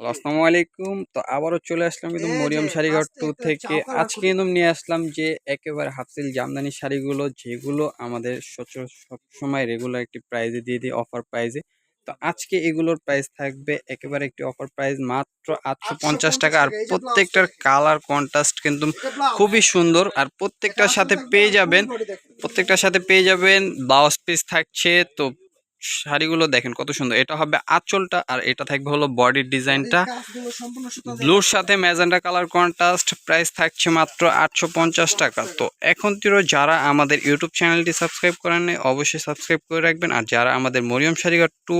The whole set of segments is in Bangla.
আসসালামু আলাইকুম। তো আবারও চলে আসলাম কিন্তু মরিয়ম শাড়িঘর টু থেকে। আজকে কিন্তু নিয়ে আসলাম যে একেবারে হাফসিল জামদানি শাড়িগুলো যেগুলো আমাদের সচর সবসময় রেগুলার একটি প্রাইজে দিয়ে দিই অফার প্রাইজে তো আজকে এগুলোর প্রাইস থাকবে একেবারে একটি অফার প্রাইস মাত্র আটশো পঞ্চাশ টাকা। আর প্রত্যেকটার কালার কন্ট্রাস্ট কিন্তু খুবই সুন্দর। আর প্রত্যেকটার সাথে পেয়ে যাবেন প্রত্যেকটার সাথে পেয়ে যাবেন ব্লাউজ পিস থাকছে। তো শাড়িগুলো দেখেন কত সুন্দর। এটা হবে আঁচলটা আর এটা থাকবে হলো বডির ডিজাইনটা। ব্লুর সাথে ম্যাজেন্ডা কালার কন্ট্রাস্ট প্রাইস থাকছে মাত্র আটশো পঞ্চাশ টাকা। তো এখন তিরো যারা আমাদের ইউটিউব চ্যানেলটি সাবস্ক্রাইব করেন নাই, অবশ্যই সাবস্ক্রাইব করে রাখবেন। আর যারা আমাদের মরিয়ম শাড়িঘর টু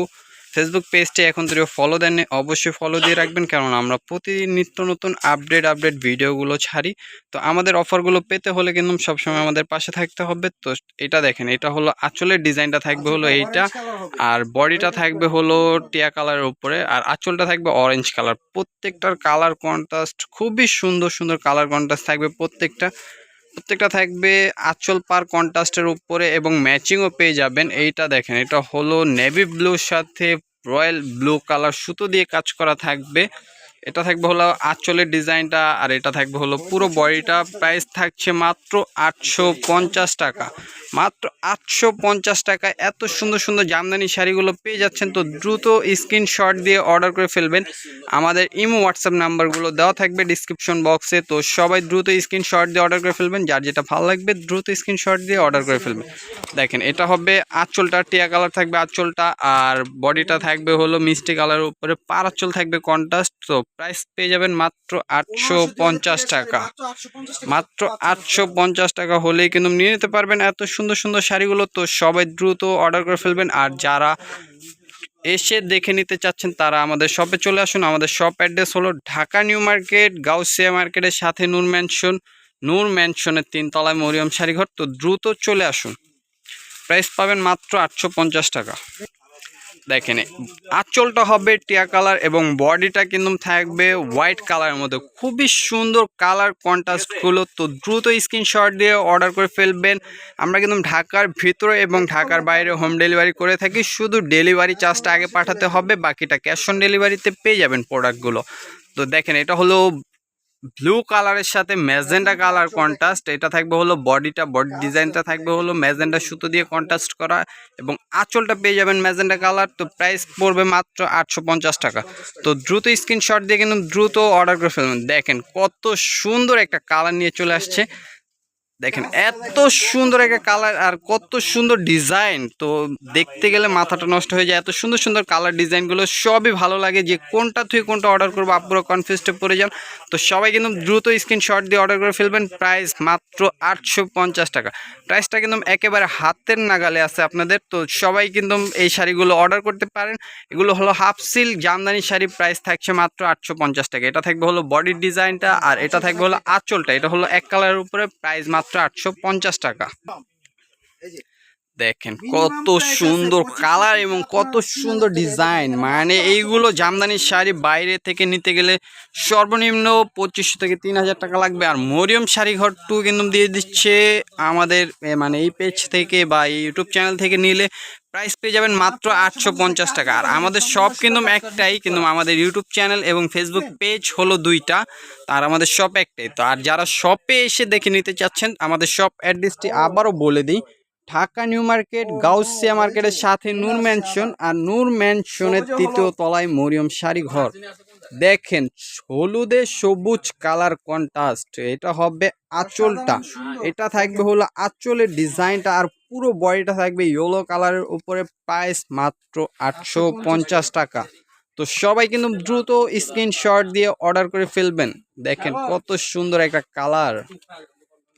ফেসবুক পেজটি এখন তিরো ফলো দেননি অবশ্যই ফলো দিয়ে রাখবেন কারণ আমরা প্রতিদিন নিত্য নতুন আপডেট আপডেট ভিডিওগুলো ছাড়ি। তো আমাদের অফারগুলো পেতে হলে কিন্তু সবসময় আমাদের পাশে থাকতে হবে। তো এটা দেখেন এটা হলো আঁচলের ডিজাইনটা থাকবে হলো এইটা আর বডিটা থাকবে হলো টিয়া কালারের উপরে আর আঁচলটা থাকবে অরেঞ্জ কালার প্রত্যেকটার কালার কন্ট্রাস্ট খুবই সুন্দর সুন্দর কালার কন্ট্রাস্ট থাকবে প্রত্যেকটা। প্রত্যেকটা থাকবে আচল পার কন্ট্রাস্টের উপরে এবং ম্যাচিংও পেয়ে যাবেন। এইটা দেখেন, এটা হলো নেভি ব্লুর সাথে রয়্যাল ব্লু কালার সুতো দিয়ে কাজ করা থাকবে। এটা থাকবে হলো আঁচলের ডিজাইনটা আর এটা থাকবে হলো পুরো বডিটা প্রাইস থাকছে মাত্র আটশো পঞ্চাশ টাকা। মাত্র আটশো পঞ্চাশ টাকায় এত সুন্দর সুন্দর জামদানি শাড়িগুলো পেয়ে যাচ্ছেন, তো দ্রুত স্ক্রিনশট দিয়ে অর্ডার করে ফেলবেন। আমাদের ইমো, হোয়াটসঅ্যাপ নাম্বারগুলো দেওয়া থাকবে ডিসক্রিপশন বক্সে, তো সবাই দ্রুত স্ক্রিনশট দিয়ে অর্ডার করে ফেলবেন। যার যেটা ভালো লাগবে, দ্রুত স্ক্রিনশট দিয়ে অর্ডার করে ফেলবেন। দেখেন, এটা হবে আঁচলটা, টিয়া কালার থাকবে আঁচলটা, আর বডিটা থাকবে হলো মিষ্টি কালারের উপরে। পার আঁচল থাকবে কন্ট্রাস্ট, তো প্রাইস পেয়ে যাবেন মাত্র আটশো পঞ্চাশ টাকা। মাত্র আটশো পঞ্চাশ টাকা হলেই কিন্তু নিয়ে নিতে পারবেন। এত সুন্দর সুন্দর শাড়িগুলো তো সবাই দ্রুত অর্ডার করে ফেলবেন। আর যারা এসে দেখে নিতে চাচ্ছেন তারা আমাদের শপে চলে আসুন। আমাদের শপ অ্যাড্রেস হলো ঢাকা নিউ মার্কেট গাউসিয়া মার্কেটের সাথে নূর ম্যানশন নূর ম্যানশনের তিনতলায় মরিয়ম শাড়িঘর। তো দ্রুত চলে আসুন। প্রাইস পাবেন মাত্র আটশো পঞ্চাশ টাকা। দেখেন, আঁচলটা হবে টিয়া কালার এবং বডিটা কিন্তু থাকবে হোয়াইট কালারের মধ্যে। খুবই সুন্দর কালার কন্ট্রাস্টগুলো তো দ্রুত স্ক্রিনশট দিয়ে অর্ডার করে ফেলবেন। আমরা কিন্তু ঢাকার ভিতরে এবং ঢাকার বাইরে হোম ডেলিভারি করে থাকি। শুধু ডেলিভারি চার্জটা আগে পাঠাতে হবে, বাকিটা ক্যাশ অন ডেলিভারিতে পেয়ে যাবেন প্রোডাক্টগুলো। তো দেখেন, এটা হলো ব্লু কালারের সাথে ম্যাজেন্ডা কালার কন্ট্রাস্ট এটা থাকবে হলো বডিটা বডি ডিজাইনটা থাকবে হলো ম্যাজেন্ডা সুতো দিয়ে কন্ট্রাস্ট করা এবং আঁচলটা পেয়ে যাবেন ম্যাজেন্ডা কালার তো প্রাইস পড়বে মাত্র আটশো পঞ্চাশ টাকা। তো দ্রুত স্ক্রিনশট দিয়ে কিন্তু দ্রুত অর্ডার করে ফেলবেন দেখেন কত সুন্দর একটা কালার নিয়ে চলে আসছে। দেখেন এত সুন্দর একটা কালার আর কত সুন্দর ডিজাইন তো দেখতে গেলে মাথাটা নষ্ট হয়ে যায়। এত সুন্দর সুন্দর কালার ডিজাইনগুলো সবই ভালো লাগে যে কোনটা থেকে কোনটা অর্ডার করব। আপনারা কনফিউজে পড়ে যান। তো সবাই কিন্তু দ্রুত স্ক্রিনশট দিয়ে অর্ডার করে ফেলবেন। প্রাইস মাত্র আটশো পঞ্চাশ টাকা। প্রাইসটা কিন্তু একেবারে হাতের নাগালে আছে আপনাদের। তো সবাই কিন্তু এই শাড়িগুলো অর্ডার করতে পারেন। এগুলো হলো half silk Jamdani sari. Price থাকছে মাত্র আটশো পঞ্চাশ টাকা। এটা থাকবে হলো বডির ডিজাইনটা আর এটা থাকবে হলো আঁচলটা। এটা হলো এক কালারের উপরে। প্রাইস মাত্র আটশো পঞ্চাশ টাকা। দেখেন কত সুন্দর কালার এবং কত সুন্দর ডিজাইন। মানে এইগুলো জামদানি শাড়ি বাইরে থেকে নিতে গেলে সর্বনিম্ন পঁচিশশো থেকে তিন হাজার টাকা লাগবে। আর মরিয়ম শাড়ি ঘর টু কিন্তু দিয়ে দিচ্ছে আমাদের মানে এই পেজ থেকে বা এই ইউটিউব চ্যানেল থেকে নিলে প্রাইস পেয়ে যাবেন মাত্র আটশো পঞ্চাশ টাকা। আর আমাদের শপ কিন্তু একটাই কিন্তু আমাদের ইউটিউব চ্যানেল এবং ফেসবুক পেজ হলো দুইটা আর আমাদের শপ একটাই। তো আর যারা শপে এসে দেখে নিতে চাচ্ছেন আমাদের শপ অ্যাড্রেসটি আবারও বলে দিই। ঢাকা নিউ মার্কেট গাউসিয়া মার্কেটের সাথে নূর ম্যানশন আর নূর ম্যানশনের তৃতীয় তলায় মরিয়ম শাড়ি ঘর দেখেন হলুদে সবুজ কালার কন্ট্রাস্ট এটা হবে আঁচলটা। এটা থাকবে হলো আঁচলের ডিজাইনটা আর পুরো বডিটা থাকবে ইয়েলো কালারের উপরে প্রাইস মাত্র আটশো পঞ্চাশ টাকা। তো সবাই কিন্তু দ্রুত স্ক্রিনশট দিয়ে অর্ডার করে ফেলবেন। দেখেন কত সুন্দর একটা কালার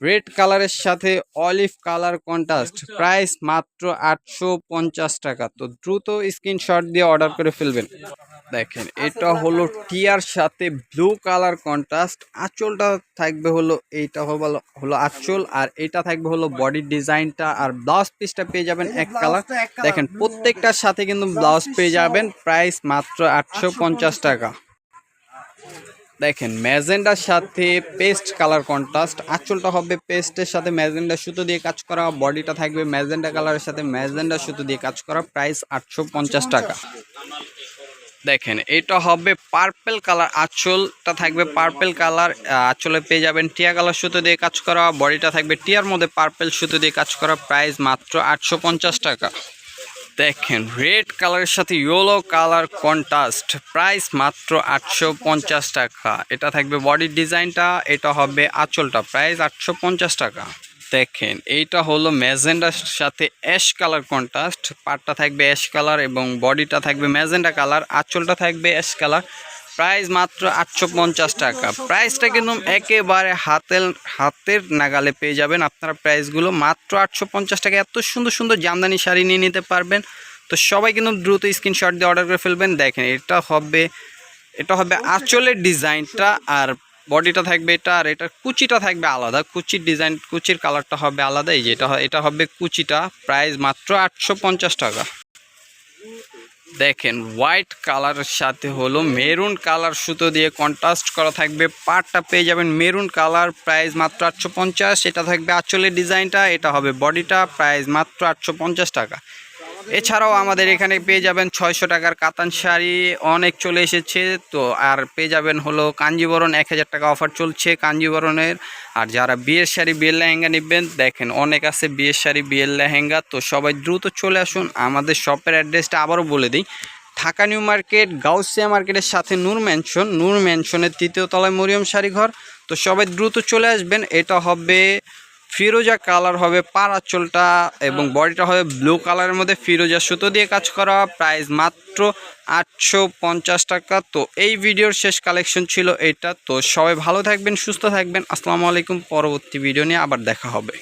রেড কালারের সাথে অলিভ কালার কন্ট্রাস্ট। প্রাইস মাত্র আটশো পঞ্চাশ টাকা। তো দ্রুত স্ক্রিনশট দিয়ে অর্ডার করে ফেলবেন। দেখেন, এটা হলো টিয়ার সাথে ব্লু কালার কন্ট্রাস্ট। আঁচলটা থাকবে হলো, এইটা হলো হলো আঁচল, আর এটা থাকবে হলো বডির ডিজাইনটা। আর ব্লাউজ পিসটা পেয়ে যাবেন এক কালার। দেখেন, প্রত্যেকটার সাথে কিন্তু ব্লাউজ পেয়ে যাবেন। প্রাইস মাত্র আটশো পঞ্চাশ টাকা। দেখেন, ম্যাজেন্ডার সাথে পেস্ট কালার কন্ট্রাস্ট। আঁচলটা হবে পেস্টের সাথে ম্যাজেন্ডা সুতো দিয়ে কাজ করা। বডিটা থাকবে ম্যাজেন্ডা কালারের সাথে ম্যাজেন্ডা সুতো দিয়ে কাজ করা। প্রাইস আটশো পঞ্চাশ টাকা। দেখেন, এটা হবে পার্পেল কালার আঁচলটা থাকবে পার্পেল কালার। আঁচলে পেয়ে যাবেন টিয়া কালার সুতো দিয়ে কাজ করা। বডিটা থাকবে টিয়ার মধ্যে পার্পেল সুতো দিয়ে কাজ করা। প্রাইস মাত্র আটশো পঞ্চাশ টাকা। দেখেন রেড কালারের সাথে ইয়েলো কালার কন্ট্রাস্ট প্রাইস মাত্র আটশো পঞ্চাশ টাকা। এটা থাকবে বডির ডিজাইনটা এটা হবে আঁচলটা প্রাইস আটশো পঞ্চাশ টাকা। দেখেন, এইটা হলো ম্যাজেন্ডার সাথে অ্যাশ কালার কন্ট্রাস্ট। পাটটা থাকবে অ্যাশ কালার এবং বডিটা থাকবে ম্যাজেন্ডা কালার, আঁচলটা থাকবে অ্যাশ কালার। প্রাইস মাত্র আটশো পঞ্চাশ টাকা। প্রাইসটা কিন্তু একেবারে হাতের হাতের নাগালে পেয়ে যাবেন আপনারা প্রাইসগুলো। মাত্র আটশো পঞ্চাশ টাকা। এত সুন্দর সুন্দর জামদানি শাড়ি নিয়ে নিতে পারবেন। তো সবাই কিন্তু দ্রুত স্ক্রিনশট দিয়ে অর্ডার করে ফেলবেন। দেখেন, এটা হবে এটা হবে আঁচলের ডিজাইনটা আর বডিটা থাকবে এটা আর এটা কুচিটা থাকবে আলাদা। কুচির ডিজাইন কুচির কালারটা হবে আলাদা। এই যে এটা এটা হবে কুচিটা। প্রাইস মাত্র আটশো পঞ্চাশ টাকা। দেখেন হোয়াইট কালারের সাথে হলো মেরুন কালার সুতো দিয়ে কন্ট্রাস্ট করা থাকবে। পাটটা পেয়ে যাবেন মেরুন কালার প্রাইস মাত্র আটশো পঞ্চাশ। এটা থাকবে আঁচলের ডিজাইনটা এটা হবে বডিটা প্রাইস মাত্র আটশো পঞ্চাশ টাকা। এছাড়াও আমাদের এখানে পেয়ে যাবেন ছয়শো টাকার কাতান শাড়ি, অনেক চলে এসেছে। তো আর পেয়ে যাবেন হলো কাঞ্জিবরণ, এক হাজার টাকা অফার চলছে কাঞ্জিবরণের। আর যারা বিয়ের শাড়ি, বিয়ের লেহেঙ্গা নেবেন, দেখেন অনেক আছে বিয়ের শাড়ি, বিয়ের লেহেঙ্গা। তো সবাই দ্রুত চলে আসুন, আমাদের শপের অ্যাড্রেসটা আবারও বলে দিই। ঢাকা নিউ মার্কেট, গাউসিয়া মার্কেটের সাথে নূর ম্যানশন, নূর ম্যানশনের তৃতীয় তলায় মরিয়ম শাড়িঘর। তো সবাই দ্রুত চলে আসবেন, এটা হবে ফিরোজা কালার হবে পার আঁচলটা এবং বডিটা হবে ব্লু কালারের মধ্যে ফিরোজা সুতো দিয়ে কাজ করা। প্রাইস মাত্র আটশো পঞ্চাশ টাকা। তো এই ভিডিওর শেষ কালেকশন ছিল এটা তো সবাই ভালো থাকবেন সুস্থ থাকবেন। আসসালামু আলাইকুম। পরবর্তী ভিডিও নিয়ে আবার দেখা হবে।